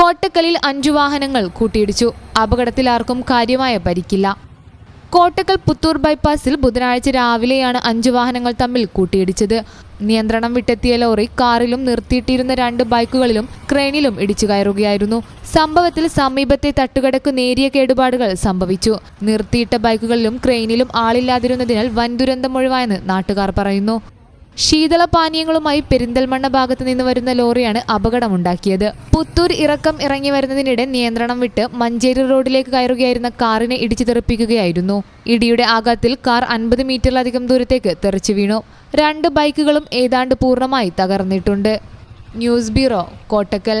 കോട്ടക്കലിൽ അഞ്ചു വാഹനങ്ങൾ കൂട്ടിയിടിച്ചു. അപകടത്തിൽ ആർക്കും കാര്യമായ പരിക്കില്ല. കോട്ടക്കൽ പുത്തൂർ ബൈപ്പാസിൽ ബുധനാഴ്ച രാവിലെയാണ് അഞ്ചു വാഹനങ്ങൾ തമ്മിൽ കൂട്ടിയിടിച്ചത്. നിയന്ത്രണം വിട്ടെത്തിയ ലോറി കാറിലും നിർത്തിയിട്ടിരുന്ന രണ്ട് ബൈക്കുകളിലും ക്രെയിനിലും ഇടിച്ചു കയറുകയായിരുന്നു. സംഭവത്തിൽ സമീപത്തെ തട്ടുകടക്ക് നേരിയ കേടുപാടുകൾ സംഭവിച്ചു. നിർത്തിയിട്ട ബൈക്കുകളിലും ക്രെയിനിലും ആളില്ലാതിരുന്നതിനാൽ വൻ ദുരന്തം ഒഴിവായെന്ന് നാട്ടുകാർ പറയുന്നു. ശീതളപാനീയങ്ങളുമായി പെരിന്തൽമണ്ണ ഭാഗത്ത് നിന്ന് വരുന്ന ലോറിയാണ് അപകടമുണ്ടാക്കിയത്. പുത്തൂർ ഇറക്കം ഇറങ്ങി വരുന്നതിനിടെ നിയന്ത്രണം വിട്ട് മഞ്ചേരി റോഡിലേക്ക് കയറുകയായിരുന്ന കാറിനെ ഇടിച്ചു തെറിപ്പിക്കുകയായിരുന്നു. ഇടിയുടെ ആഘാതത്തിൽ കാർ അൻപത് മീറ്ററിലധികം ദൂരത്തേക്ക് തെറിച്ചു വീണു. രണ്ട് ബൈക്കുകളും ഏതാണ്ട് പൂർണമായി തകർന്നിട്ടുണ്ട്. News bureau Kottakkal.